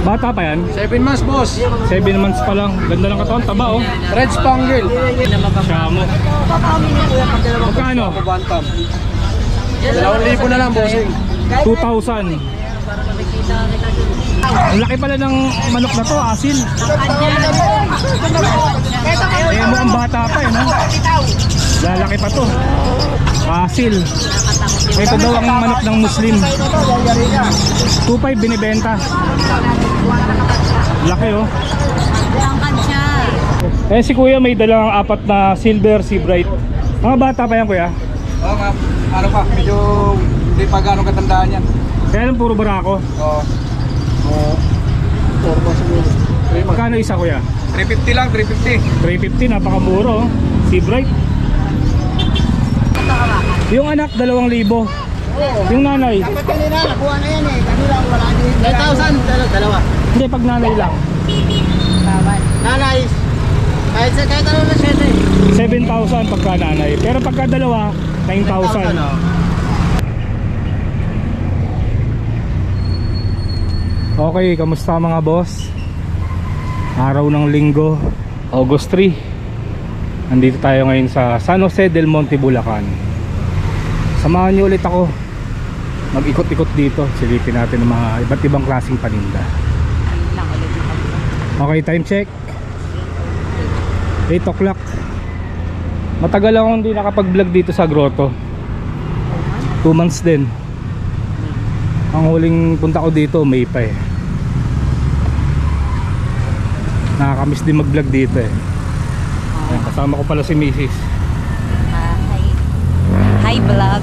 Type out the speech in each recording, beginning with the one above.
Bata pa yan? 7 months, boss. 7 months pa lang. Ganda ng katawan, taba oh. Red Spangle. Shamo. Magkano? Bantam. Dalawang libo na lang, bossing. 2,000. Ang laki pala ng manok na to, asin. Eh, mukhang bata pa eh, no? Lalaki pa to. Asil. Ito daw ang manok ng Muslim. 2,500 binibenta. Laki oh. Siya. Eh si kuya may dalang apat na silver sea bright. Mga bata pa yan kuya. Oo, ma'am. Ano pa, medyo hindi pa gano'ng katandaan yan. Kaya lang puro barako. Oo. Oo. Siguro. Magkano isa kuya? 350 lang, 350. 350 napakamuro. Sea bright. Yung anak 2,000. Yung nanay. Dapat kanina, nakuha na yan eh. Kanina wala din. 9,000, dalawa. Hindi pag nanay lang. Nanay, kahit sa kahit ano na siya eh. 7,000 pagka nanay. Pero pagka dalawa 9,000. Okay, kamusta mga boss? Araw ng linggo, August 3. Nandito tayo ngayon sa San Jose del Monte, Bulacan. Samahan niyo ulit ako. Mag-ikot-ikot dito. Silipin natin ng mga iba't ibang klaseng paninda. Okay, time check. 8 o'clock. Matagal akong hindi nakapag-vlog dito sa grotto. 2 months din. Ang huling punta ko dito, May pa eh. Nakakamiss din mag-vlog dito eh. Kasama ko pala si Mrs. Vlog.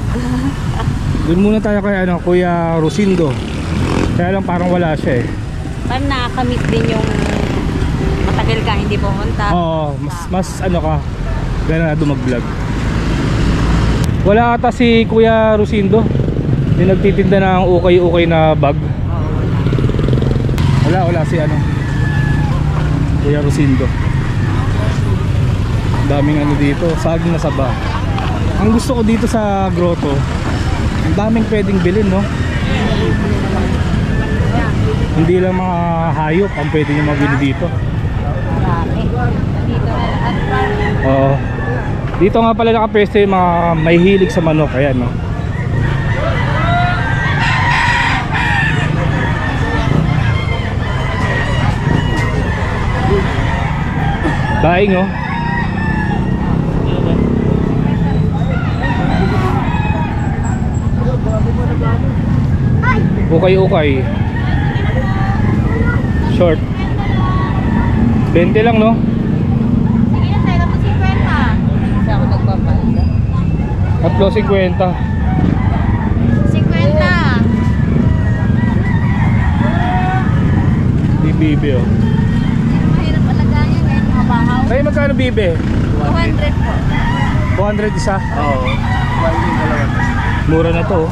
Doon muna tayo kay ano, Kuya Rosindo. Kaya lang parang wala siya eh. Parang nakakamiss din yung matagal ka hindi pumunta. Oo, mas, mas ano ka, ganado mag-vlog. Wala ata si Kuya Rosindo. Yung nagtitinda ng ukay-ukay na bag. Wala, wala si ano. Kuya Rosindo. Daming ano dito, saging na saba. Ang gusto ko dito sa grotto, ang daming pwedeng bilhin, no? Hindi lang mga hayop ang pwede nyo mabili dito. Marami. Dito nga pala nakapwesto yung mga may hilig sa manok. Ayan, no? Daing, oh. Ukay-ukay. Short. 20 lang, no? Sige na tayo tapos 50. Kasi ako nagpapalda. Tatlo 50. 50. Di bibe oh. Mahirap alagaan yan kahit mga bahaw. Ay magkano bibe? 200 po. 200 isa. Oo. Mura na to. oh.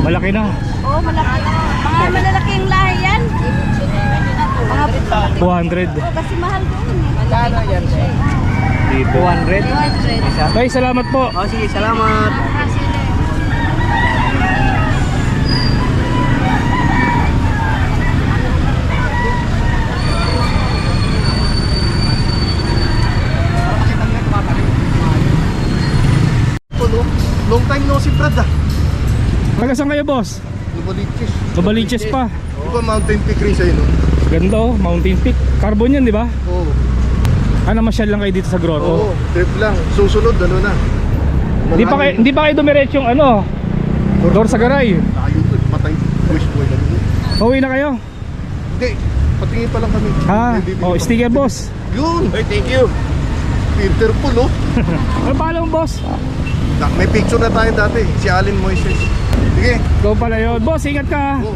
Malaki na. Oo, malaki. Mga malalaking lahi yan. Mga 200 kasi mahal doon eh. Kano yan, dito. 200? 200. Tay, salamat po. Oh, sige, salamat. Long time no si Brad ah. Taga saan kayo, boss? Lumaliches. Mabaliches pa. Di ba Mountain Peak rin sa'yo no? Ganda oh, Mountain Peak. Carbon yan, di ba? Oo. Ano, masyal lang kayo dito sa Oo, grotto. trip lang. Susunod ano na. Hindi pa kayo, hindi pa kayo dumiretsyong ano, door sa garay. Tayo to, patay. Wish boy dito. Pauwi na kayo. Hindi, patingin pa lang kami. Hindi, bibili Oh, pa. sticker boss. Yun! Hey, thank you! Interpol oh. Ano pala mo, boss? May picture na tayo dati. Si Alin Moises. Sige. Go pala yun. Boss, ingat ka. Go.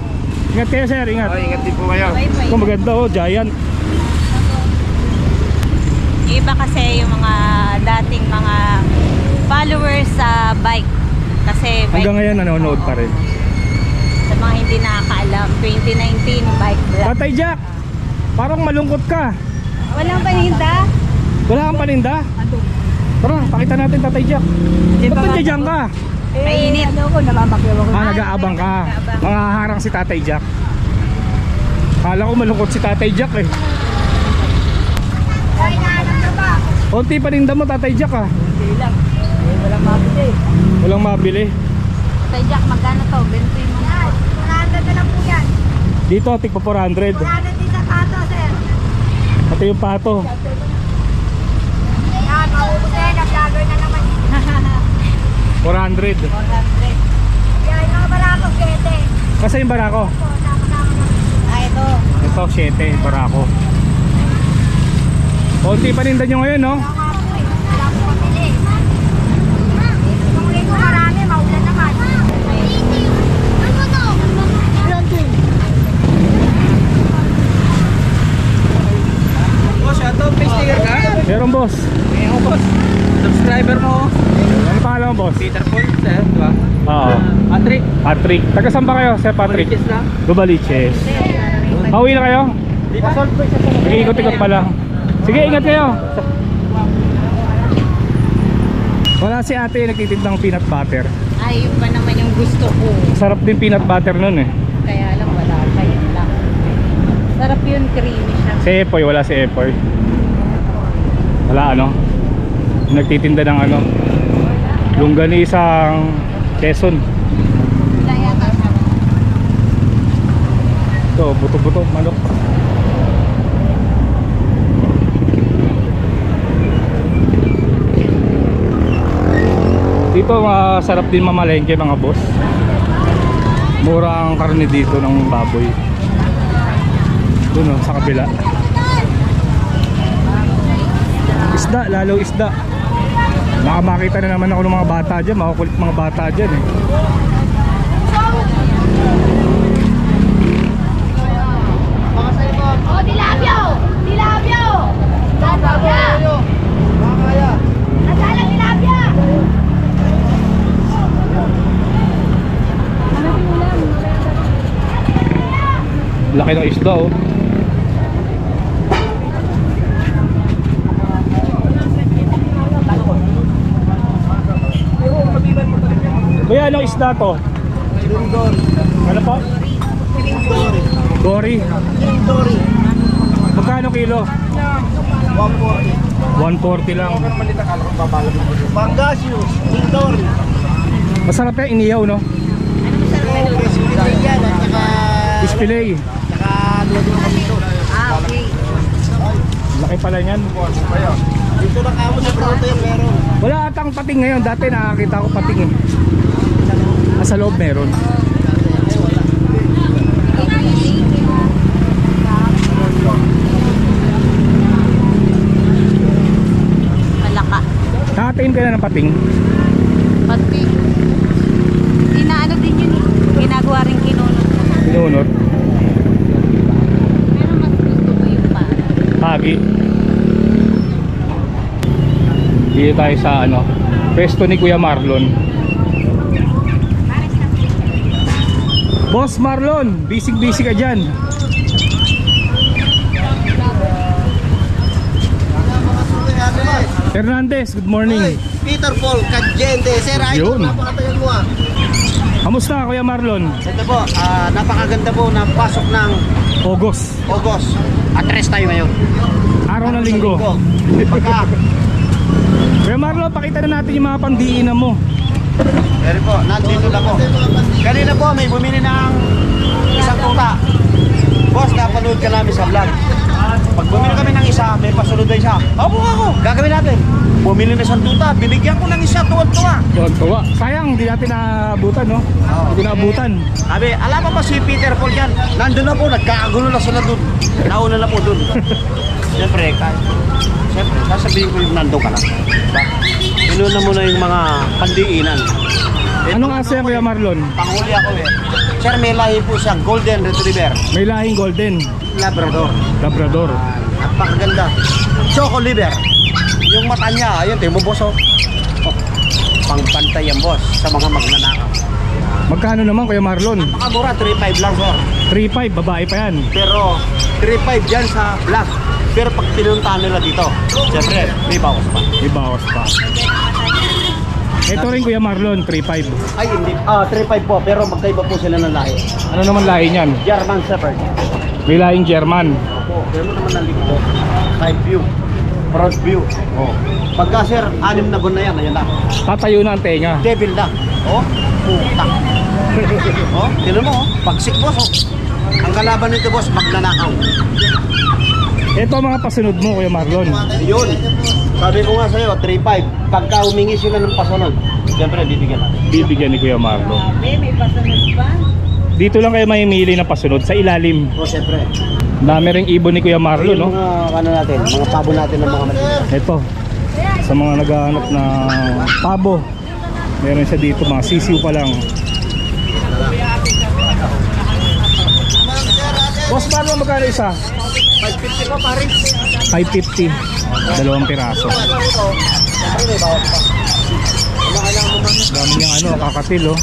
Ingat kayo, sir. Ingat. Oh, ingat din po kayo. Bye-bye. Kung maganda oh, giant. Iba kasi yung mga dating mga followers sa bike. Kasi bike, Hanggang ngayon nanonood pa rin. sa mga hindi nakakaalam, 2019 bike vlog. Tatay Jack, parang malungkot ka. Walang paninda? Wala kang paninda? Tara, pakita natin Tatay Jack. Ba't nandiyan ka? Mainit. ano ko, namamakyaw ako. Ah, nag-aabang ka. Mga harang si Tatay Jack. Kala ko malungkot si Tatay Jack eh. Konti pa rin mo Tatay Jack ah. Hindi lang. Eh, walang mabili. Walang mabili. Tay Jack, magkano to? Bento yung mga. Dito, tig pa 400. Pati yung pato. 400. 400. Kasi yung barako. Ah, ito. Ito, 7, barako. Konti pa rin nyo ngayon, no? Boss, ito, may sticker ka? Meron, boss. Ngayon, boss. Subscriber mo. Mo, boss? Peter Paul, sir, di ba? Oo. Patrick. Patrick. Taga saan ba kayo, Sir Patrick? Patrick lang. Gubaliches. Pauwi na kayo? Ikot-ikot pa lang. Sige, ingat kayo. Wala si ate nagtitindang peanut butter. Ay, yun pa naman yung gusto ko. Sarap din peanut butter nun eh. Kaya lang wala pa yun lang. Sarap yun, creamy siya. Si Epoy, wala si Epoy. Wala ano. Nagtitinda ng ano. Longganisang Quezon. Ito, buto-buto, manok. Dito masarap din mamalengke mga boss. Mura ang karne dito ng baboy. Doon oh, sa kabila. Isda, lalo isda. Baka makita na naman ako ng mga bata dyan, makukulit mga bata dyan eh. Oh, dilabyo! Dilabyo! Dilabyo! Nasaan ang dilabyo? Laki ng isda oh. Kuya, anong isda to? Ano po? Dory. Magkano kilo? 140 lang. Pangasius, Mindori. Masarap yan, iniyaw no? Yan at saka... Ispilay. Saka Lodi Kamito. Ah, okay. Laki pala niyan. Dito na kamo sa Proto yung meron. Wala atang pating ngayon. Dati nakakita ko pating eh. Ah, sa loob meron. Malaka. Nakatayin ka na ng pating. Pati. Inaano din yun eh. Ginagawa rin kinunod. Pinunot. Pero mas gusto ko yung para. Hagi. Dito tayo sa ano, pwesto ni Kuya Marlon. Boss Marlon, busy-busy ka dyan. Hernandez, good morning. Hoy, Peter Paul, Kadjente. Sir, ay Yun. napakatayon mo ah. Kamusta Kuya Marlon? Ito po, ah, napakaganda po ng pasok ng August, August. Atres tayo ngayon. araw ng linggo. Pagka, Kuya Marlon, pakita na natin yung mga pandiinan mo. Pero po, nandito na po. Kanina po, may bumili ng isang tuta. Boss, napanood ka namin sa vlog. Pag bumili kami ng isa, may pasunod na isa. Opo ako, gagawin natin. Bumili na isang tuta, bibigyan ko ng isa, tuwan-tuwa. Tuwa, tuwa. Sayang, hindi natin naabutan, no? Hindi naabutan. Sabi, alam mo ba si Peter Paul yan? Nandun na po, nagkakagulo na sila dun. Nauna na po dun. Siyempre, kahit, siyempre, sasabihin ko yung nandun ka lang. Diba? Inuna mo na yung mga pandiinan. Eh, Anong aso yan, Kuya Marlon? Panghuli ako eh. Sir, may lahi po siyang Golden Retriever. May lahing golden, Labrador. labrador. Napakaganda. Choco liver. Yung mata niya, ayun, tingnan mo boss oh. oh. Pangpantay yan boss sa mga magnanakaw. Magkano naman, Kuya Marlon? Napakamura, 3.5 lang sir. 3.5, babae pa yan. Pero 3.5 yan sa black. Pero pag pinuntahan nila dito, siyempre, may bawas pa. May bawas pa. Ito rin Kuya Marlon, 3.5. Ay, hindi. Ah, 3.5 po, pero magkaiba po sila ng lahi. Ano naman lahi niyan? German Shepherd. May lahing German. Opo, meron naman ng likod. Side view. Front view. Oh. Pagka sir, anim na buwan na yan, ayan na. Tatayo na ang tenga. Devil na. Oh, puta. oh, tinan mo, oh. Pagsik boss, oh. Ang kalaban nito boss, magnanakaw. Ito mga pasunod mo, Kuya Marlon. Yun. Sabi ko nga sa'yo, 3-5. Pagka humingi sila ng pasunod, siyempre bibigyan natin. Bibigyan ni Kuya Marlon. Grabe, may pasunod pa. Dito lang kayo mamimili ng pasunod sa ilalim. O, siyempre. Dami ring ibon ni Kuya Marlon, Yung no? mga, ano natin, mga pabo natin ng mga maliit. Ito. Sa mga naghahanap na pabo. Meron siya dito, mga sisiw pa lang. Boss Marlon, magkano isa? 550 pa, pare. 550. Dalawang piraso. Dami niyang ano, kakatil, oh.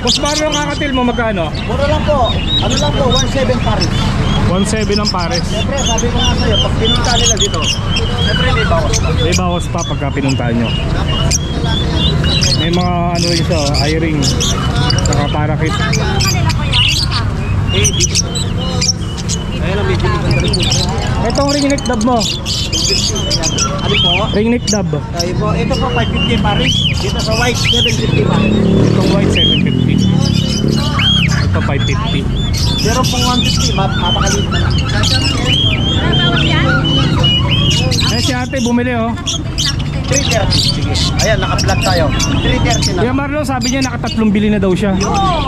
Boss Marlon, kakatil mo magkano? Mura lang po. Ano lang po, 1.7 pare. 1.7 ang pares. Siyempre, sabi ko nga sa'yo, pag pinunta nila dito, siyempre may bawas pa. May bawas pa pagka pinuntahan nyo. May mga ano yun sa eye-ring. Saka parakit. Eh, dito. Itong ring neck dub mo. Ano po? Ring neck dub. Tayo po, ito po 550 pare. Dito sa white, 750 pare. Itong white 750. Ito 550. Pero pong 150, map, mapakaliit na lang. Eh si ate bumili oh. 330. Sige. Ayan, naka-vlog tayo. 330 na. Kuya Marlon sabi niya nakatatlong bili na daw siya.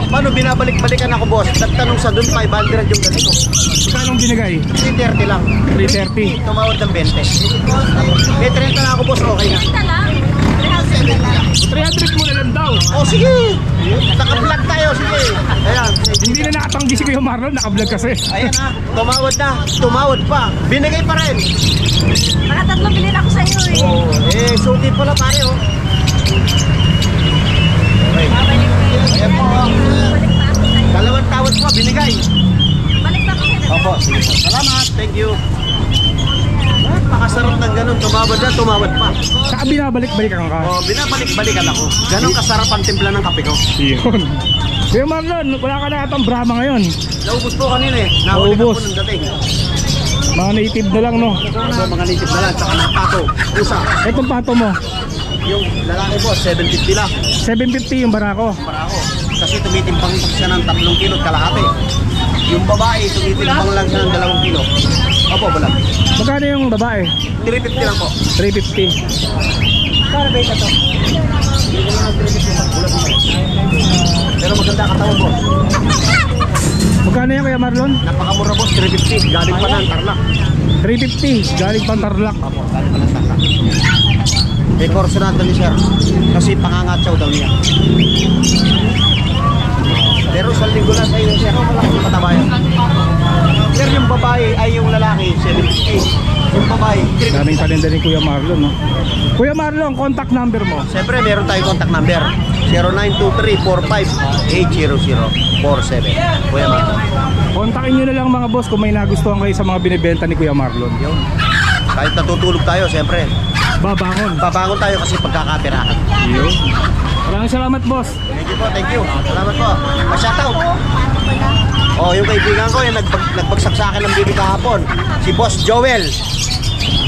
Paano binabalik-balikan ako, boss? Nagtanong sa doon, 500 yung ganito. Magkano binigay? 330 lang. 330. Tumawad ng 20. May 30 na ako, boss. Okay na. 300 mo na lang daw. Oh, sige. Naka-vlog tayo. Sige. Ayan. Hindi na nakatanggi si Kuya Marlon, nakablog kasi. Ayan na. Tumawad na. Tumawad pa. Binigay pa rin. Mga tatlong bilhin ako sa iyo eh. Oh, eh, suti pala pare, oh. Okay. Babalik pa yun. Ayan po. Dalawang tawad po, binigay. Balik pa ako sa'yo. Opo. Salamat. Thank you. Napakasarap ng ganun. Tumawad na, tumawad pa. Saka binabalik-balikan ka. Oh, binabalik-balikan ako. Ganun kasarap ang timpla ng kape ko. Yun. Kuya Marlon, wala ka na atang Brahma ngayon. Naubos po kanina eh. Nahuli na po Naubos. ng dating. Mga native na lang no. So, mga native na lang, tsaka ng pato. Pusa. Itong pato mo, Yung lalaki po, 750 lang. 750 yung barako. para ako. Kasi tumitimbang siya ng 3 kilo at kalahati. Yung babae, tumitimbang lang siya ng 2 kilo. Opo, wala. Magkano yung babae? 350 lang po. 350. Kano ba ito to? Pero maganda katawan boss. Magkano yan Kuya Marlon? Napakamura boss, 350. Galing pa ng Tarlac. 350. Galing pang Tarlac. Opo, galing pa ng Tarlac. May korsunado ni sir. Kasi pangangatsaw daw niya. Pero sa linggo lang sa'yo sir, wala kang patabayan. Sir, yung babae ay yung lalaki, 750. Yung babae, 350. Daming paninda ni Kuya Marlon no. Kuya Marlon, contact number mo. Siyempre, meron tayong contact number. 0923-45-80047. Kuya Marlon. Kontakin nyo na lang mga boss kung may nagustuhan kayo sa mga binibenta ni Kuya Marlon. Yun. Kahit natutulog tayo, siyempre, Babangon. babangon tayo kasi pagkakapirahan. Yun. Maraming salamat boss. Thank you po, thank you. Salamat po. Pa-shoutout. Oh, yung kaibigan ko, yung nagpag, nagpagsak sa akin ng bibi kahapon. Si Boss Joel.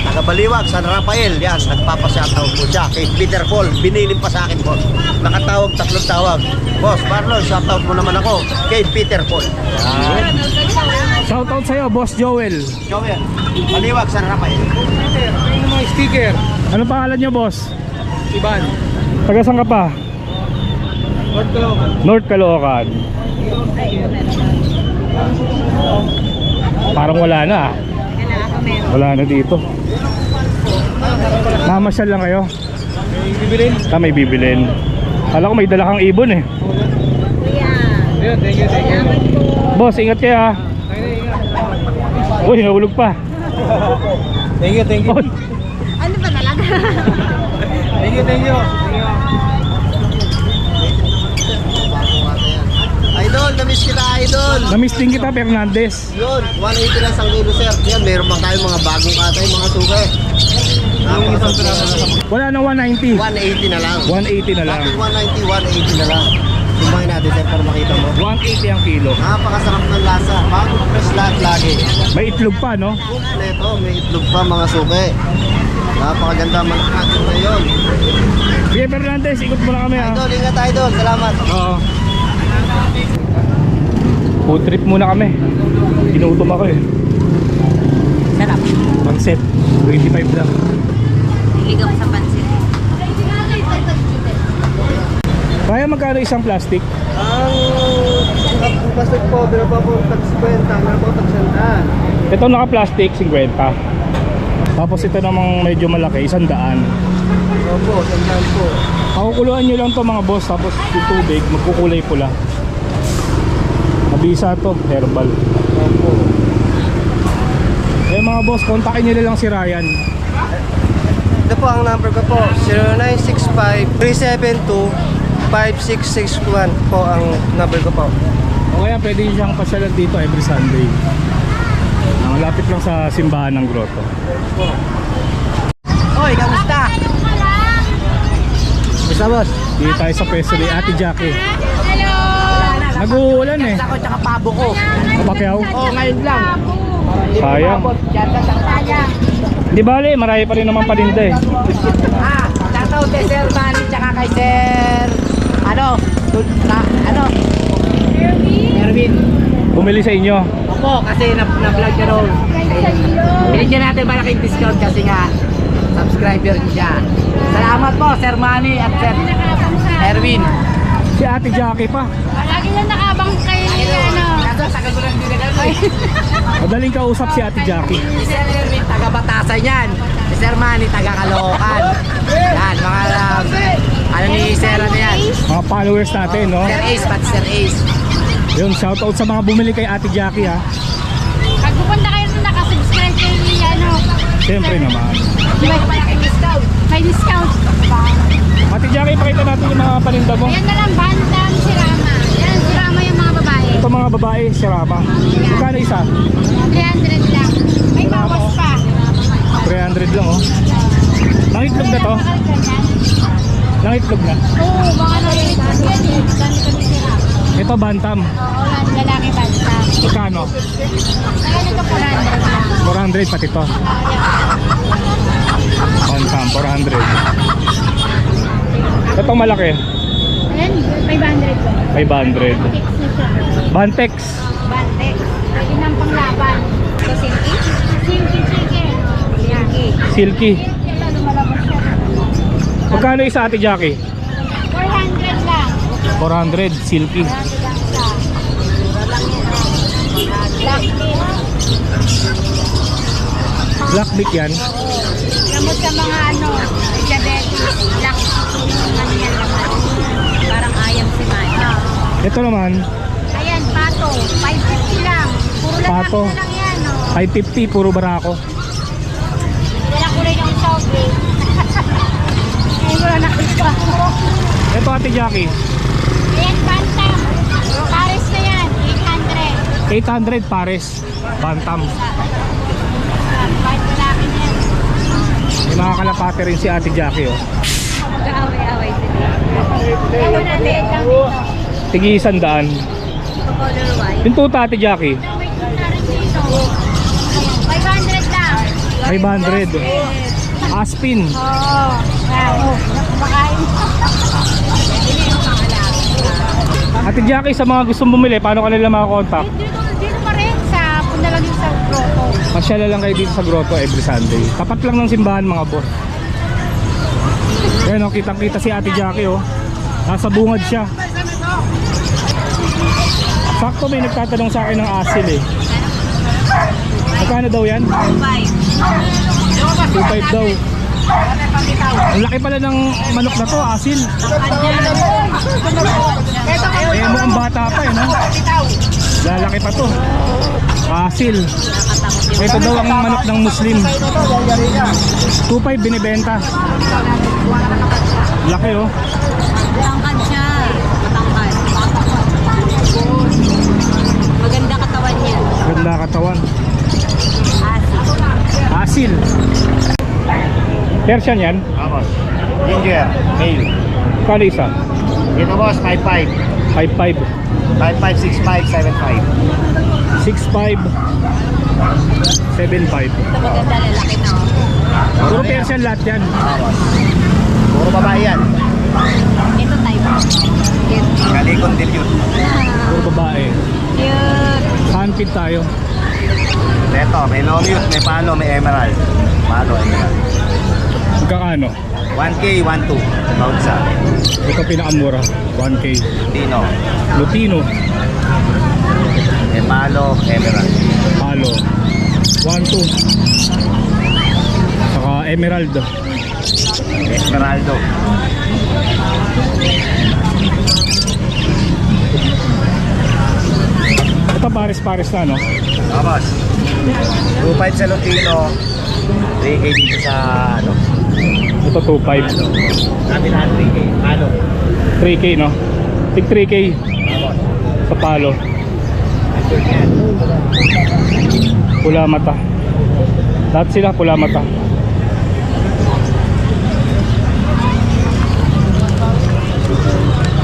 Taga Baliwag, San Rafael. Yan, nagpapa-shoutout po siya. Kay Peter Paul, binilin pa sa akin, boss. Nakatawag, tatlong tawag. Boss, Marlon, shoutout mo naman ako. Kay Peter Paul. Yan. Shoutout sa'yo, Boss Joel. Joel, Baliwag, San Rafael. Ano mga sticker? Ano pangalan nyo boss? Iban. Taga saan ka pa? What ka North Caloocan. Parang wala na ah. Wala na dito. Mamasyal lang kayo. May bibilin? Ka may bibilin. Kala ko may dala kang ibon eh. Ayun, thank you, thank you. Boss, ingat kayo ah. Uy, nahulog pa. Thank you, thank you. Ano ba talaga? Thank you, thank you. Thank you. Idol, namiss kita, Idol. namiss din kita Fernandez. Yun, 180 lang sa kilo, sir. Yan, meron pa tayong mga bagong katay, mga suka. Na Wala na 190. 180 na lang. 180 na lang. Bakit 190, 180 na lang. Sumahin natin 180 ang kilo. Napakasarap ng lasa. Bago fresh lahat lagi. May itlog pa, no? Kompleto, may itlog pa mga suke. Napakaganda manok natin ngayon. Sige, Fernandez, ikot mo na kami, ha? Idol, ingat idol. Salamat. Oo. Food trip muna kami. Tinutom ako eh. Sarap. Panset. 25 lang. Ligaw sa pansit. Kaya magkano isang plastic? Ang plastic po, binaba po tag 50, binaba po tag 100. Ito naka-plastic, 50. Tapos ito namang medyo malaki, isang daan. Opo, sandaan po. Pakukuluan nyo lang to mga boss, tapos yung tubig, magkukulay pula. Mabisa to, herbal. Opo. Eh mga boss, kontakin nyo lang si Ryan. Ito po ang number ko po, 0965-372-5661 po ang number ko po. O kaya pwede nyo siyang pasyalan dito every Sunday. Ang lapit lang sa simbahan ng grotto. Hoy, kamusta? Kamusta boss? Dito tayo sa pwesto ni Ate Jackie. Nag-uulan eh. Ako tsaka pabo ko. Kapakyaw. Oh, ngayon lang. Sayang. Sayang. Di bale, marami pa rin naman paninda eh. Ah, shoutout kay Sir Manny tsaka kay Sir ano, na, ano, Erwin. Bumili sa inyo. Opo, kasi na, na-vlog niya raw. Binigyan natin malaking discount kasi nga subscriber niya. Salamat po Sir Manny at Sir Erwin. Si Ate Jackie pa. Lagi na nakabang kay ano. Kaso tagal ko lang din na Madaling kausap si Ate Jackie. Si Sir Erwin, taga Batasan yan. Si Sir Manny, taga Caloocan. Yan, mga um, ano ni Sir ano yan. Mga followers natin, no? Sir Ace, pati Sir Ace. Yun, shoutout sa mga bumili kay Ate Jackie ha. Pag pupunta kayo rin nakasubscribe kay ano. Siyempre naman. May, may discount. May discount. Ate Jackie, pakita natin yung mga paninda mo. Yan na lang, Bantam, Sirama. Yan, Sirama yung mga babae. Ito mga babae, si Rama. Magkano isa? 300 lang. May bawas pa. 300 lang, oh. Nangitlog na to? Nangitlog na. Oo, baka ko yan eh. Kami Sirama. Ito, bantam. Oo, lalaki Bantam. Magkano? Kaya nito 400 lang. 400 pati to. Bantam, 400. Itong malaki, Ayan, 500 po. 500. Fix na siya. Bantex, Bantex. Pwede nang panglaban. So, silky? Silky chicken. Silky. silky. Magkano isa Ate Jackie? 400 lang. 400, silky. Black beak yan. Gamot sa mga ano, diabetes. Black yung ano yan laman. Parang ayam si Mai. Ito naman, Ayan, pato. 550 lang. Puro lalaki Pato. na lang yan. Oh. 550, puro barako. Wala kulay ng sobe. Ngayon ko lang nakita. Ito Ate Jackie, Ayan, bantam. Paris na yan. 800. 800 pares. Bantam. Kahit lalaki na yan. May mga kalapate rin si Ate Jackie, oh. Kaaway-away sila. Lang dito. Tigi isang daan. Ito color white. Yung tuta Ate Jackie, May tuna rin dito. 500 lang. 500. Aspin. Oo. Wow. Kumakain. Ate Jackie, sa mga gustong bumili, paano ka nila makakontakt? Dito, dito pa rin sa, punta lang yung sa Pasyala lang kayo dito sa grotto every Sunday. Tapat lang ng simbahan mga boss. Ayan o, kitang kita si Ate Jackie oh. Nasa bungad siya. Sakto may nagtatanong sa akin ng asil eh. Magkano daw yan? Five. 2.5 daw. Ang laki pala ng manok na to, asil. Eh, mukhang bata pa eh, no? Lalaki pa to. Asil. Ito daw ang manok ng Muslim. 2.5 binibenta. Laki oh. Matangkad siya. Matangkad. Maganda katawan niya. Ganda katawan. Asin. Asil. Persian yan. Vamos. Ginger, male. Kano isa? Dito boss, 5-5. 5'5". 556575. 6'5". 7'5". Ito maganda lalaki na. oh. Puro Persian lahat yan. Puro babae yan. Ito type. Cute. Kalikon dilute. Puro babae. Cute. Handpid tayo. Ito, may mute, may palo, may emerald. Palo, emerald. Magkakano? 1K, 1.2. About sa Ito pinakamura. 1K. Tino. Lutino. May palo, emerald. Palo. 1-2. Saka Emerald. Esmeraldo. Ito pares-pares na no? Tapos, 2.5 sa Lutino. 3K dito sa, ano, Ito 2.5. kami lahat 3K. Palo. 3K no? Tig 3K Tapos, sa palo. Pula mata. Lahat sila pula mata.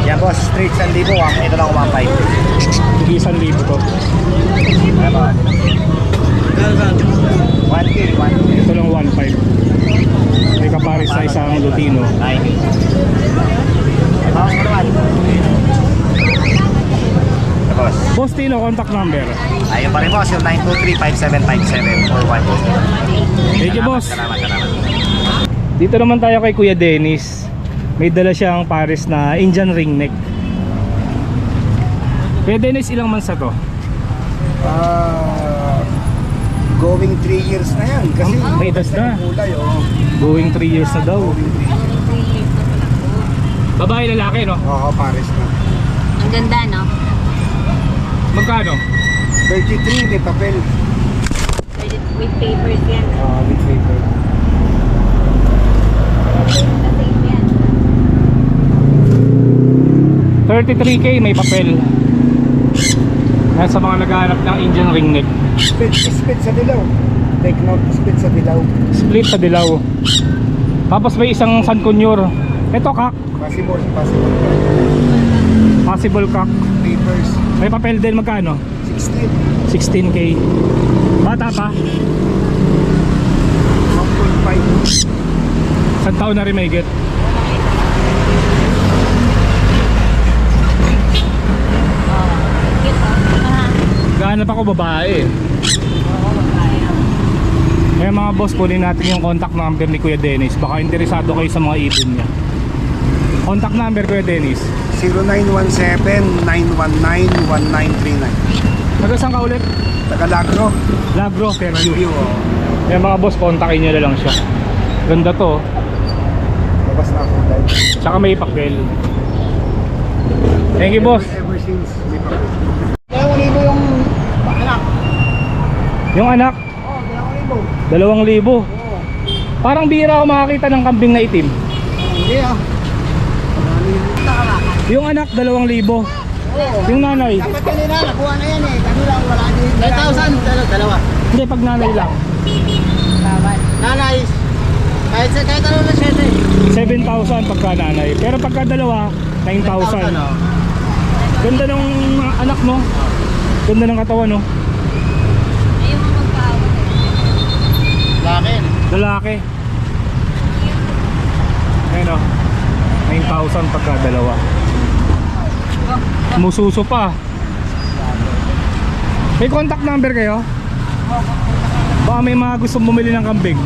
Yan boss, straight sa libo. ah. Ito lang 1.5. Tig 1,000 to. Tapos, 1K, 1K. Ito lang 1.5. May kapares sa isang Lutino. 9K. Tapos, ano naman? Tino, contact number. ayun pa rin boss, yung 923-5757 or 1 Thank you boss. Salamat, salamat. Dito naman tayo kay Kuya Dennis. May dala siyang pares na Indian ring neck. Kuya Dennis, ilang months na to? Ah, going 3 years na yan. Kasi May edad na. kulay, oh. Going 3 years na daw. Babae lalaki, no? Oo, pares na. Ang ganda, no? Magkano? 33, may papel. With papers yan. Ah, with paper. Safe yan. 33k may papel. Yan sa mga naghahanap ng Indian ring neck. Split, split sa dilaw. Take note, split sa dilaw. Split sa dilaw. Tapos may isang San Kunyor. Ito kak. Possible, possible. Possible kak. Papers, May papel din magkano? 16. 16k. Bata pa. 1.5. Isang taon na rin may get. Gahanap ako babae. Kaya mga boss, kunin natin yung contact number ni Kuya Dennis. Baka interesado kayo sa mga ibon niya. Contact number Kuya Dennis. 0917-919-1939. Taga saan ka ulit? Tagalagro. Lagro, Fairview. Review, oh. Mga boss, kontakin nyo na lang siya. Ganda to. oh. Labas na ako dahil. Tsaka may papel. Thank you boss. Ever since, may papel. Yung anak, Oh, dalawang libo. dalawang libo. Parang bira ako makakita ng kambing na itim. Hindi ah. Yung anak, dalawang libo. Yung nanay, Dapat kanina, nakuha na yan eh. Kanina, wala din. 9,000, dalawa. hindi pag nanay lang. Nanay, kahit sa kahit ano na siya eh. 7,000 pagka nanay. Pero pagka dalawa, 9,000. Ganda ng anak no. Ganda ng katawan no. Ayaw mo magpaawan. Laki. Lalaki. Ayun o. 9,000 pagka dalawa. Mususo pa. May contact number kayo? Baka may mga gusto bumili ng kambing.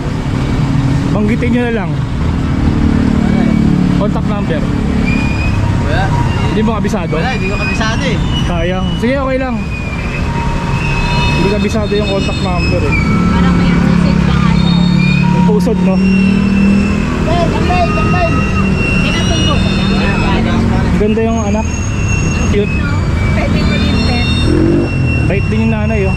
Banggitin nyo na lang. Contact number. Wala. Hindi mo kabisado? hindi ko kabisado eh. Sayang. Sige, okay lang. Hindi kabisado yung contact number eh. Parang may nga siya. Yung pusod no? Tinatulog ko lang. Ganda yung anak. Cute. No? Pwede mo din pet. Bait din yung nanay oh.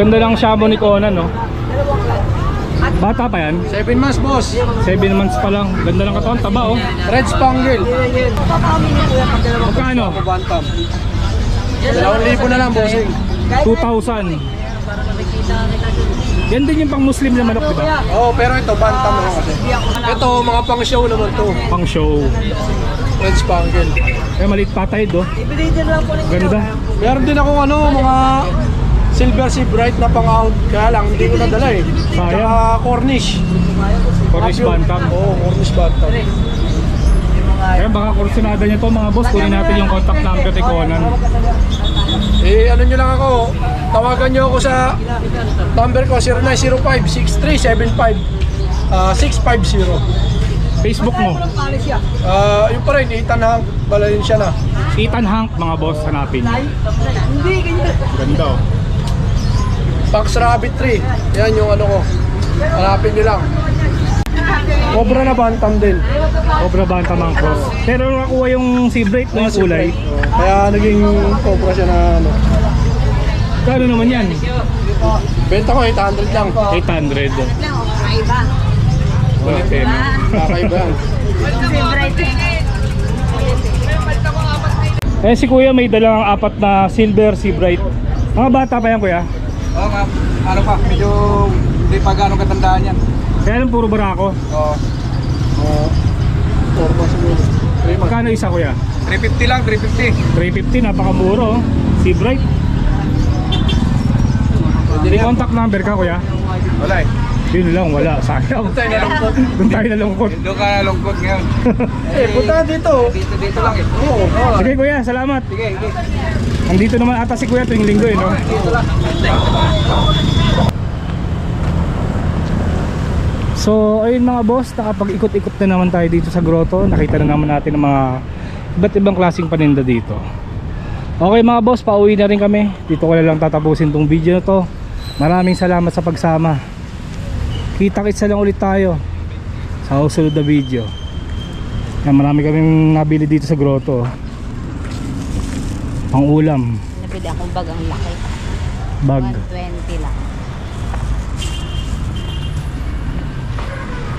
Ganda lang shamo ni Conan no. Bata pa yan. 7 months, boss. 7 months pa lang. Ganda lang katawan, taba oh. Red Spangle. Magkano? Bantam. Dalawang libo na lang, bossing. 2,000. Yan din yung pang Muslim na manok, di ba? Oo, pero ito, bantam naman kasi. Ito, mga pang show naman to. Pang show. Red Spangle. Eh, maliit patay do. Ganda. Meron din akong ano, mga Silver Sea Bright na pang out. Kaya lang, hindi ko nadala eh. Sayang. Tsaka Cornish. Cornish. Bantam. Oo, Cornish Bantam. Eh, baka kursunada niyo to mga boss. Kunin natin yung contact number ni Conan. Eh, ano nyo lang ako, tawagan nyo ako sa number ko, 0905-6375 ah, 650. Facebook mo. Ah, yun pa rin, Ethan Hank, Valencia na. Ethan Hank mga boss, hanapin niyo. Ganda oh. Fox Rabbit 3, yan yung ano ko. Hanapin nyo lang. Cobra na bantam din. Cobra Banta mang cross. Pero nakuha yung sea bright na yung kulay. Kaya naging cobra siya na ano. Kano naman yan? Benta ko 800 lang. 800. Wala pena. Kakaiba yan. Eh si kuya may dalang apat na silver sea bright. Mga bata pa yan kuya. Oo nga, ano pa, medyo hindi pa gano'ng katandaan yan. Kaya lang puro barako. Oo. Uh, cobra siguro. Three months. Magkano isa kuya? 350 lang, 350. 350 napakamuro. oh. Sea bright. May contact number ka kuya? Wala eh. Yun lang, wala. Sayang. Tayo nalungkot. Doon tayo nalungkot. Doon ka nalungkot ngayon. Eh, punta dito. Dito, dito lang eh. Oo. Sige kuya, salamat. Sige, sige. Nandito naman ata si kuya tuwing linggo eh, no? So, ayun mga boss, nakapag-ikot-ikot na naman tayo dito sa grotto. Nakita na naman natin ang mga iba't ibang klaseng paninda dito. Okay mga boss, pauwi na rin kami. Dito ko na lang tatapusin tong video na to. Maraming salamat sa pagsama. Kita-kitsa lang ulit tayo sa susunod na video. Yan, marami kaming nabili dito sa grotto. Pang ulam, Nabili akong bag ang laki. bag. 120 lang.